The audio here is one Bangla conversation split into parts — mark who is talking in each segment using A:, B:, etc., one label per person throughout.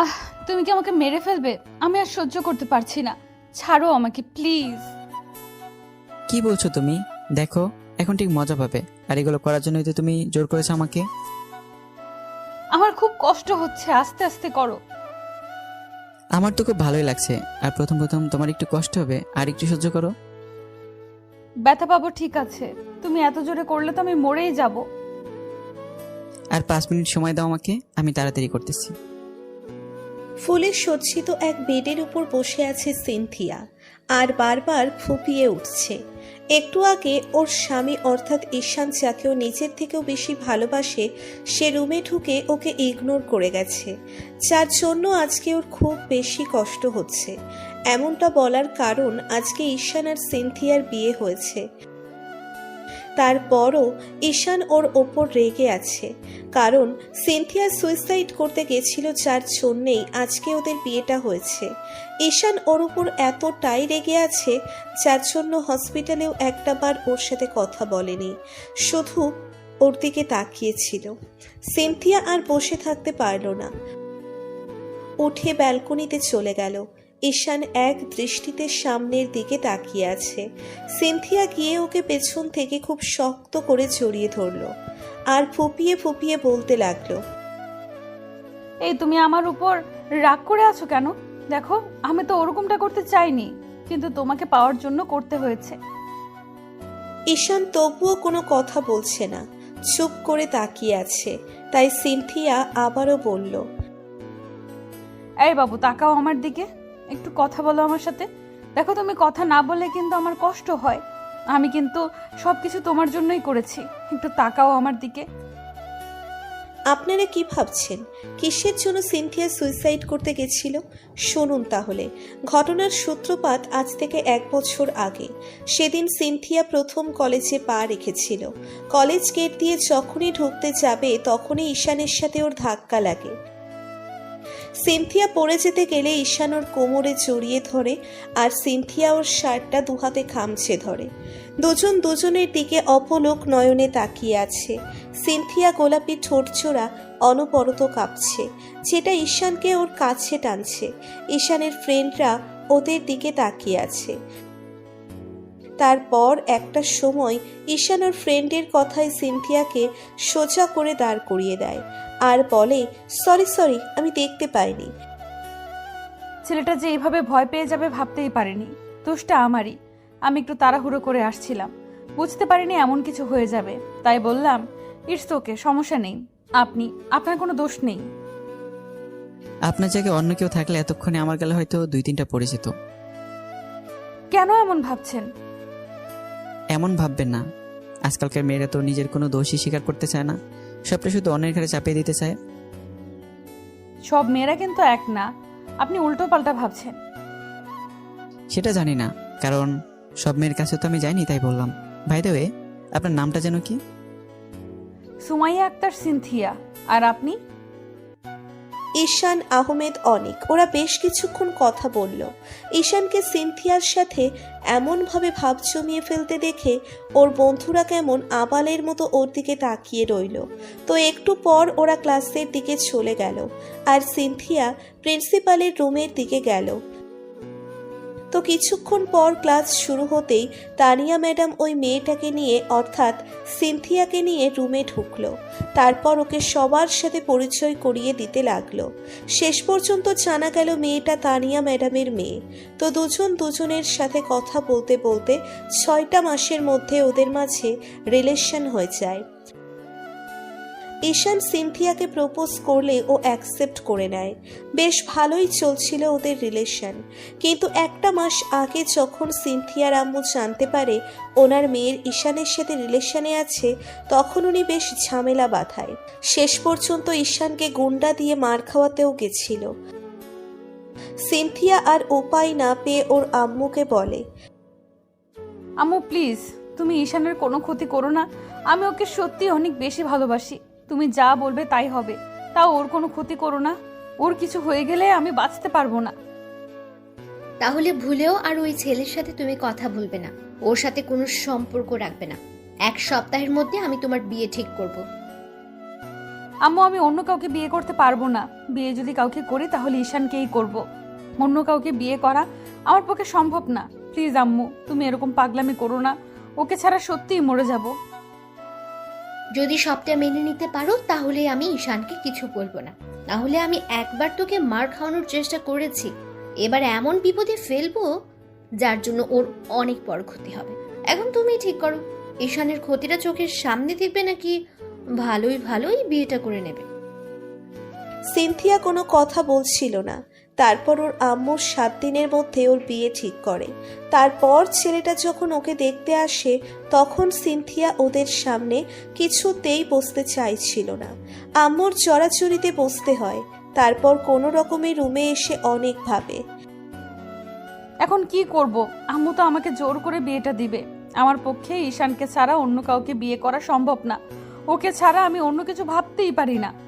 A: আহ তুমি কি আমাকে মেরে ফেলবে? আমি আর সহ্য করতে পারছি না। ছাড়ো আমাকে প্লিজ।
B: কি বলছো তুমি? দেখো এখন ঠিক মজা পাবে। আর এগুলো করার জন্যই তো তুমি জোর করেছ আমাকে।
A: আমার খুব কষ্ট হচ্ছে আস্তে আস্তে করো।
B: আমার তো খুব ভালোই লাগছে। আর প্রথম প্রথম তোমার একটু কষ্ট হবে। আর একটু সহ্য করো।
A: ব্যথা পাবো ঠিক আছে। তুমি এত জোরে করলে তো আমি মরেই যাব।
B: আর পাঁচ মিনিট সময় দাও আমাকে। আমি তাড়াতাড়ি করতেছি।
C: ফুলে সজ্জিত এক বেডের উপর বসে আছে সিনথিয়া, আর বারবার ফুপিয়ে উঠছে। একটু আগে ওর স্বামী অর্থাৎ ঈশান যাকেও নিজের থেকেও বেশি ভালোবাসে, সে রুমে ঢুকে ওকে ইগনোর করে গেছে, যার জন্য আজকে ওর খুব বেশি কষ্ট হচ্ছে। এমনটা বলার কারণ আজকে ঈশান আর সিনথিয়ার বিয়ে হয়েছে। তারপরও ঈশান ওর ওপর রেগে আছে। কারণ সিনথিয়া সুইসাইড করতে গেছিল যার জন্যেই আজকে ওদের বিয়েটা হয়েছে। ঈশান ওর ওপর এতটাই রেগে আছে যার জন্য হসপিটালেও একটা বার ওর সাথে কথা বলেনি। শুধু ওর দিকে তাকিয়েছিল। সিনথিয়া আর বসে থাকতে পারল না। উঠে ব্যালকনিতে চলে গেল। ঈশান এক দৃষ্টিতে সামনের দিকে তাকিয়ে আছে। সিনথিয়া গিয়ে ওকে পেছন থেকে খুব শক্ত করে জড়িয়ে ধরলো আর ফুপিয়ে ফুপিয়ে বলতে লাগল
A: এই তুমি আমার উপর রাগ করে আছো কেন? দেখো আমি তো ওরকমটা করতে চাইনি কিন্তু তোমাকে পাওয়ার জন্য করতে হয়েছে।
C: ঈশান তবুও কোনো কথা বলছে না চুপ করে তাকিয়ে আছে। তাই সিনথিয়া আবারও বলল
A: এই বাবু তাকাও আমার দিকে। একটু কথা বলো আমার সাথে। দেখো তুমি কথা না বললে কিন্তু আমার কষ্ট হয়। আমি কিন্তু সবকিছু তোমার জন্যই করেছি। একটু তাকাও আমার দিকে।
C: আপনারা কি ভাবছেন? কিসের জন্য সিনথিয়া সুইসাইড করতে গেছিল? শুনুন তাহলে। ঘটনার সূত্রপাত আজ থেকে এক বছর আগে। সেদিন সিনথিয়া প্রথম কলেজে পা রেখেছিল। কলেজ গেট দিয়ে যখনই ঢুকতে যাবে, তখনই ঈশানের সাথে ওর ধাক্কা লাগে। সিনথিয়া পড়ে যেতে গেলে ঈশান ওর কোমরে জড়িয়ে ধরে আর সিনথিয়া ওর শার্টটা দুহাতে খামছে ধরে। দুজন দুজনের দিকে অপলোক নয়নে তাকিয়ে আছে। সিনথিয়া গোলাপি ঠোঁটচোরা অনবরত কাঁপছে, যেটা ঈশানকে ওর কাছে টানছে। ঈশানের ফ্রেন্ডরা ওদের দিকে তাকিয়ে আছে। তারপর একটা সময় ঈশান ওর ফ্রেন্ডের কথায় সিনথিয়াকে সোজা করে দাঁড় করিয়ে দেয় আর বলে সরি সরি আমি দেখতে পাইনি।
A: ছেলেটা যে এইভাবে ভয় পেয়ে যাবে ভাবতেই পারিনি। দোষটা আমারই। আমি একটু তাড়াহুড়ো করে আসছিলাম। বুঝতে পারিনি এমন কিছু হয়ে যাবে। তাই বললাম ইটস ওকে সমস্যা নেই। আপনি আপনার কোনো দোষ নেই।
B: আপনার জায়গায় অন্য কেউ থাকলে এতক্ষণে আমার গেলে হয়তো দুই তিনটা পড়ে যেত।
A: কেন এমন ভাবছেন?
B: এমন ভাববেন না। আজকালকার মেয়েরা তো নিজের কোনো দোষই স্বীকার করতে চায় না। সবটা শুধু অন্যের ঘরে চাপিয়ে দিতে চায়।
A: সব মেয়েরা কিন্তু এক না। আপনি উল্টো পাল্টা ভাবছেন।
B: সেটা জানি না কারণ সব মেয়ের কাছে তো আমি যাইনি তাই বললাম। ভাই দেবে আপনার নামটা যেন কি?
A: সুমাইয়া আক্তার সিনথিয়া। আর আপনি?
C: ঈশান, আহমেদ, অনেক। ওরা বেশ কিছুক্ষণ কথা বলল। ঈশানকে সিনথিয়ার সাথে এমনভাবে ভাব জমিয়ে ফেলতে দেখে ওর বন্ধুরা কেমন আবালের মতো ওর দিকে তাকিয়ে রইল। তো একটু পর ওরা ক্লাসের দিকে চলে গেল। আর সিনথিয়া প্রিন্সিপালের রুমের দিকে গেল। তো কিছুক্ষণ পর ক্লাস শুরু হতেই তানিয়া ম্যাডাম ওই মেয়েটাকে নিয়ে, অর্থাৎ সিনথিয়াকে নিয়ে রুমে ঢুকলো। তারপর ওকে সবার সাথে পরিচয় করিয়ে দিতে লাগল। শেষ পর্যন্ত জানা গেল মেয়েটা তানিয়া ম্যাডামের মেয়ে। তো দুজন দুজনের সাথে কথা বলতে বলতে ছয়টা মাসের মধ্যে ওদের মাঝে রিলেশন হয়ে যায়। ঈশান সিনথিয়াকে প্রপোজ করলে ও অ্যাকসেপ্ট করে নেয়। বেশ ভালোই চলছিল ওদের রিলেশন কিন্তু একটা মাস আগে যখন সিনথিয়ার আম্মু জানতে পারে ওনার মেয়ের ঈশানের সাথে রিলেশনে আছে, তখন উনি বেশ ঝামেলা বাঁধায়। শেষ পর্যন্ত ঈশানকে গুন্ডা দিয়ে মার খাওয়াতেও গেছিল। সিনথিয়া আর উপায় না পেয়ে ওর আম্মুকে বলে,
A: আম্মু প্লিজ তুমি ঈশানের কোনো ক্ষতি করো না। আমি ওকে সত্যি অনেক বেশি ভালোবাসি। তুমি যা বলবে তাই হবে। তাও ওর কোনো ক্ষতি করো না। ওর কিছু হয়ে গেলে আমি বাঁচতে পারব না।
D: তাহলে ভুলেও আর ওই ছেলের সাথে তুমি কথা বলবে না। ওর সাথে কোনো সম্পর্ক রাখবে না। এক সপ্তাহের মধ্যে আমি তোমার বিয়ে ঠিক করব।
A: আম্মু আমি অন্য কাউকে বিয়ে করতে পারব না। বিয়ে যদি কাউকে করি তাহলে ঈশানকেই করব। অন্য কাউকে বিয়ে করা আমার পক্ষে সম্ভব না। প্লিজ আম্মু তুমি এরকম পাগলামি করো না। ওকে ছাড়া সত্যিই মরে যাব।
D: যদি সবটা মেনে নিতে পারো, তাহলে আমি ঈশানকে কিছু বলব না। তাহলে আমি একবার তোকে মার খাওয়ানোর চেষ্টা করেছি। এবার এমন বিপদে ফেলব, যার জন্য ওর অনেক বড় ক্ষতি হবে। এখন তুমি ঠিক করো। ঈশানের ক্ষতিটা চোখের সামনে দেখবে নাকি ভালোই ভালোই বিয়েটা করে নেবে।
C: সিনথিয়া কোনো কথা বলছিল না। তারপর ওর আম্মুর সাত দিনের মধ্যে ওর বিয়ে ঠিক করে। তারপর ছেলেটা যখন ওকে দেখতে আসে, তখন সিনথিয়া ওদের সামনে কিছুতেই বসতে চাইছিল না। আম্মুর চড়াচড়িতে বসতে হয়। তারপর কোনো রকমের রুমে এসে অনেক ভাবে।
A: এখন কি করব? আম্মু তো আমাকে জোর করে বিয়েটা দিবে। আমার পক্ষে ঈশানকে ছাড়া অন্য কাউকে বিয়ে করা সম্ভব না। ওকে ছাড়া আমি অন্য কিছু ভাবতেই পারি না।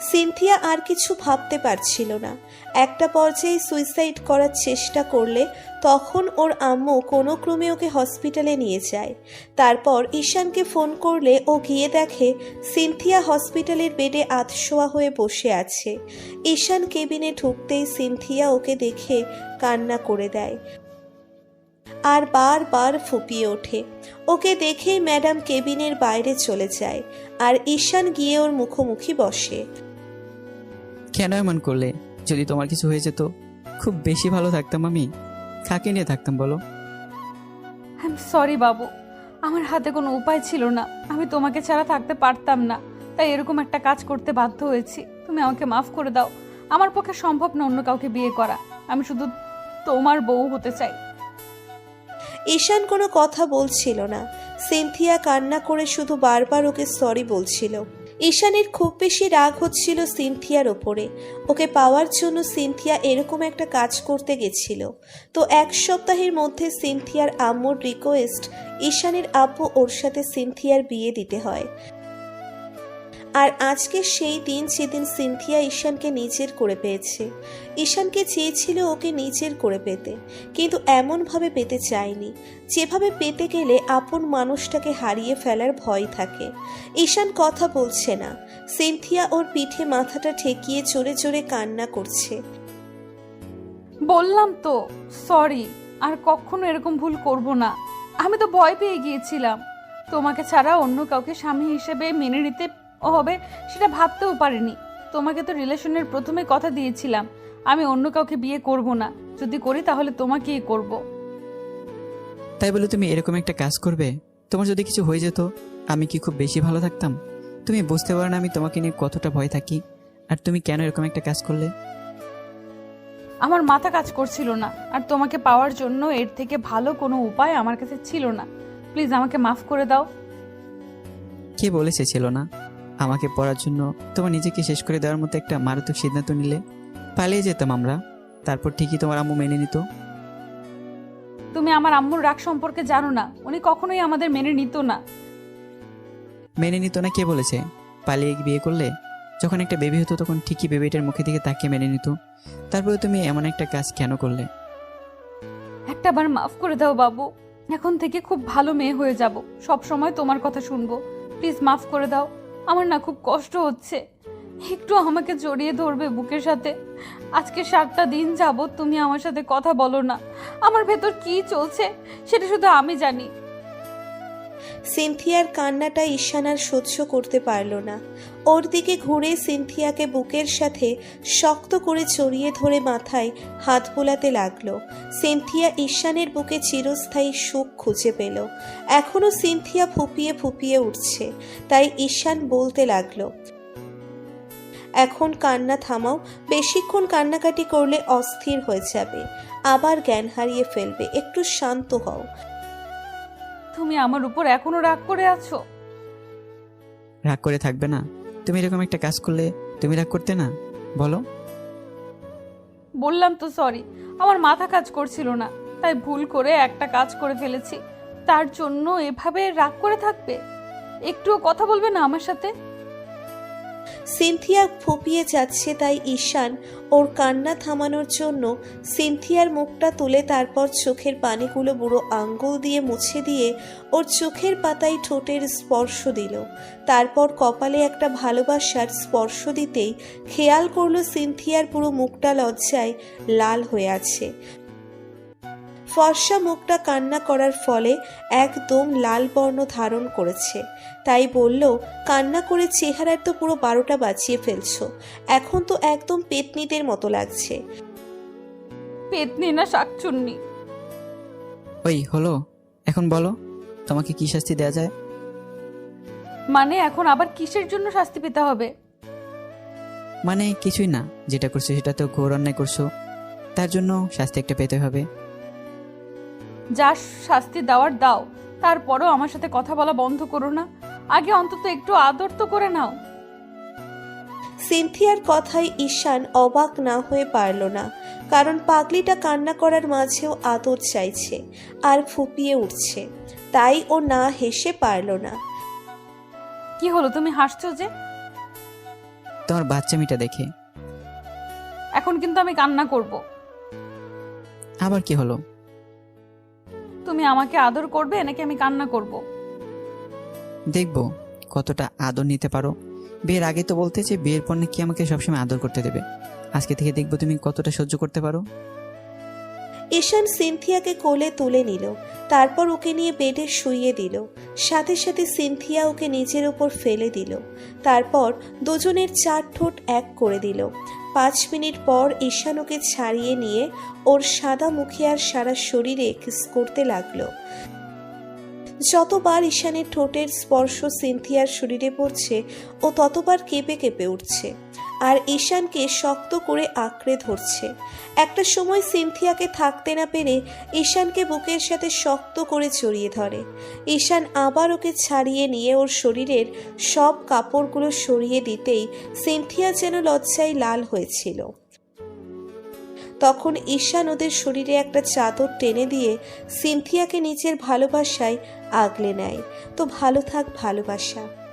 C: সিনথিয়া আর কিছু ভাবতে পারছিল না। একটা পর্যায়ে সুইসাইড করার চেষ্টা করলে তখন ওর আম্মু কোনো ক্রমে ওকে হসপিটালে নিয়ে যায়। তারপর ঈশানকে ফোন করলে ও গিয়ে দেখে সিনথিয়া হসপিটালের বেডে আতশোয়া হয়ে বসে আছে। ঈশান কেবিনে ঢুকতেই সিনথিয়া ওকে দেখে কান্না করে দেয় আর বারবার ফুপিয়ে ওঠে। ওকে দেখেই ম্যাডাম কেবিনের বাইরে চলে যায় আর ঈশান গিয়ে ওর মুখোমুখি বসে।
B: কেন এমন করলে? যদি তোমার কিছু হয়ে যেত খুব বেশি ভালো থাকতাম আমি। কাকে নিয়ে থাকতাম বলো?
A: আই এম সরি বাবু। আমার হাতে কোনো উপায় ছিল না। আমি তোমাকে ছাড়া থাকতে পারতাম না। তাই এরকম একটা কাজ করতে বাধ্য হয়েছি। তুমি আমাকে মাফ করে দাও। আমার পক্ষে সম্ভব না অন্য কাউকে বিয়ে করা। আমি শুধু তোমার বউ হতে চাই।
C: ঈশান কোনো কথা বলছিল না। সিনথিয়া কান্না করে শুধু বারবার ওকে সরি বলছিল। ঈশানের খুব বেশি রাগ হচ্ছিল সিনথিয়ার ওপরে। ওকে পাওয়ার জন্য সিনথিয়া এরকম একটা কাজ করতে গেছিল। তো এক সপ্তাহের মধ্যে সিনথিয়ার আম্মুর রিকোয়েস্ট ঈশানের আব্বু ওর সাথে সিনথিয়ার বিয়ে দিতে হয়। আর আজকে সেই দিন যেদিন সিনথিয়া ঈশানকে নিজের করে পেয়েছে। ঈশানকে চেয়েছিল ওকে নিজের করে পেতে, কিন্তু এমনভাবে পেতে চায়নি। যেভাবে পেতে গেলে আপন মানুষটাকে হারিয়ে ফেলার ভয় থাকে। ঈশান কথা বলছে না। সিনথিয়া ওর পিঠে মাথাটা ঠেকিয়ে জোরে জোরে কান্না করছে।
A: বললাম তো, সরি, আর কখনো এরকম ভুল করব না। আমি তো ভয় পেয়ে গিয়েছিলাম। তোমাকে ছাড়া অন্য কাউকে স্বামী হিসেবে মেনে নিতে হবে সেটা ভাবতেও পারিনি। তোমাকে তো রিলেশনের প্রথমে কথা দিয়েছিলাম। আমি অন্য কাউকে বিয়ে করব না। যদি করি তাহলে তোমাকেই করব।
B: তাই বলে তুমি এরকম একটা কাজ করবে? তোমার যদি কিছু হয়ে যেত আমি কি খুব বেশি ভালো থাকতাম? তুমি বুঝতে পারো না আমি তোমাকে নিয়ে কতটা ভয় থাকি। আর তুমি কেন এরকম একটা কাজ করলে?
A: আমার মাথা কাজ করছিল না। আর তোমাকে পাওয়ার জন্য এর থেকে ভালো কোনো উপায় আমার কাছে ছিল না। প্লিজ আমাকে মাফ করে দাও।
B: কে বলেছে ছিল না? আমাকে পড়ার জন্য তোমার নিজেকে শেষ করে দেওয়ার মতো একটা মারাত্মক সিদ্ধান্ত নিলে পালিয়ে যেতাম আমরা। তারপর ঠিকই তোমার আম্মু মেনে নিত।
A: তুমি আমার আম্মুর রাগ সম্পর্কে জানো না। উনি কখনোই আমাদের মেনে নিত না।
B: মেনে নিত না কে বলেছে? পালিয়ে বিয়ে করলে? যখন একটা বেবি হতো তখন ঠিকই বেবিটার মুখে দিকে তাকিয়ে মেনে নিত। তারপরে তুমি এমন একটা কাজ কেন করলে?
A: একটা বার মাফ করে দাও বাবু। এখন থেকে খুব ভালো মেয়ে হয়ে যাব। সব সময় তোমার কথা শুনব। প্লিজ মাফ করে দাও। আমার না খুব কষ্ট হচ্ছে। একটু আমাকে জড়িয়ে ধরবে বুকের সাথে। আজকে সাতটা দিন যাবত তুমি আমার সাথে কথা বলো না। আমার ভেতর কি চলছে সেটা শুধু আমি জানি।
C: সিনথিয়ার কান্নাটা ঈশান আর সহ্য করতে পারল না। ওর দিকে ঘুরে সিনথিয়াকে বুকের সাথে শক্ত করে চড়িয়ে ধরে মাথায় হাত বোলাতে লাগল। সিনথিয়া ঈশানের বুকে চিরস্থায়ী সুখ খুঁজে পেল। এখনও সিনথিয়া ফুপিয়ে ফুপিয়ে উঠছে, তাই ঈশান বলতে লাগল, এখন কান্না থামাও, বেশিক্ষণ কান্নাকাটি করলে অস্থির হয়ে যাবে, আবার জ্ঞান হারিয়ে ফেলবে, একটু শান্ত হও।
A: তুমি আমার উপর এখনও রাগ করে আছো?
B: রাগ করে থাকবে না। তুমি এরকম একটা কাজ করলে তুমি রাগ করতে না? বলো।
A: বললাম তো সরি আমার মাথা কাজ করছিল না তাই ভুল করে একটা কাজ করে ফেলেছি। তার জন্য এভাবে রাগ করে থাকবে? একটুও কথা বলবে না আমার সাথে?
C: সিনথিয়া ফুপিয়ে যাচ্ছে তাই ঈশান ওর কান্না থামানোর জন্য সিনথিয়ার মুখটা তুলে তারপর চোখের পানিগুলো বুড়ো আঙ্গুল দিয়ে মুছে দিয়ে ওর চোখের পাতায় ঠোঁটের স্পর্শ দিল। তারপর কপালে একটা ভালোবাসার স্পর্শ দিতেই খেয়াল করল সিনথিয়ার পুরো মুখটা লজ্জায় লাল হয়ে আছে। ফর্সা মুখটা কান্না করার ফলে একদম লাল বর্ণ ধারণ করেছে। তাই বলল কান্না করে চেহারার তো পুরো বারোটা বাঁচিয়ে ফেলছো। এখন তো একদম পেতনিদের মতো লাগছে।
A: পেতনি না শাকচুন্নি?
B: ওই হলো এখন বলো তোমাকে কি শাস্তি দেওয়া যায়?
A: মানে এখন আবার কিসের জন্য শাস্তি পেতে হবে?
B: মানে কিছুই না যেটা করছ সেটা তো ঘোর অন্যায় করছ। তার জন্য শাস্তি একটা পেতে হবে।
A: যা শাস্তি দেওয়ার দাও। তারপরেও আমার সাথে কথা বলা বন্ধ করো না। আগে অন্তত একটু আদর তো করে নাও।
C: সিনথিয়ার কথায় ঈশান অবাক না হয়ে পারল না কারণ পাগলিটা কান্না করার মাঝেও আদর চাইছে আর ফুপিয়ে উঠছে। তাই ও না হেসে পারল না।
A: কি হলো তুমি হাসছো যে?
B: তোমার বাচ্চামিটা দেখে।
A: এখন কিন্তু আমি কান্না করব।
B: আবার কি হলো?
A: তুমি আমাকে আদর করবে নাকি আমি কান্না করব।
B: দেখব, কতটা আদর নিতে পারো। বিয়ের আগে তো বলতে যে বিয়ের পর নাকি আমাকে সবসময় আদর করতে দেবে। আজকে থেকে দেখব তুমি কতটা সহ্য করতে পারো।
C: ঈশান সিনথিয়াকে কোলে তুলে নিল, তারপর ওকে নিয়ে বেডে শুইয়ে দিল। সাথে সাথে সিনথিয়া ওকে নিজের ওপর ফেলে দিল। তারপর দুজনের চার ঠোঁট এক করে দিল। পাঁচ মিনিট পর ঈশান ওকে ছাড়িয়ে নিয়ে ওর সাদা মুখে আর সারা শরীরে কিস করতে লাগল। যতবার ঈশানের ঠোঁটের স্পর্শ সিনথিয়ার শরীরে পড়ছে ও ততবার কেঁপে কেঁপে উঠছে। আর ঈশানকে শক্ত করে আঁকড়ে ধরছে। একটা সময় সিনথিয়াকে থাকতে না পেরে ঈশানকে বুকের সাথে শক্ত করে জড়িয়ে ধরে। ঈশান আবার ওকে ছাড়িয়ে নিয়ে ওর শরীরের সব কাপড়গুলো সরিয়ে দিতেই সিনথিয়া যেন লজ্জায় লাল হয়েছিল। তখন ঈশান ওদের শরীরে একটা চাদর টেনে দিয়ে সিনথিয়াকে নিজের ভালোবাসায় আগলে নেয়। তো ভালো থাক ভালোবাসা।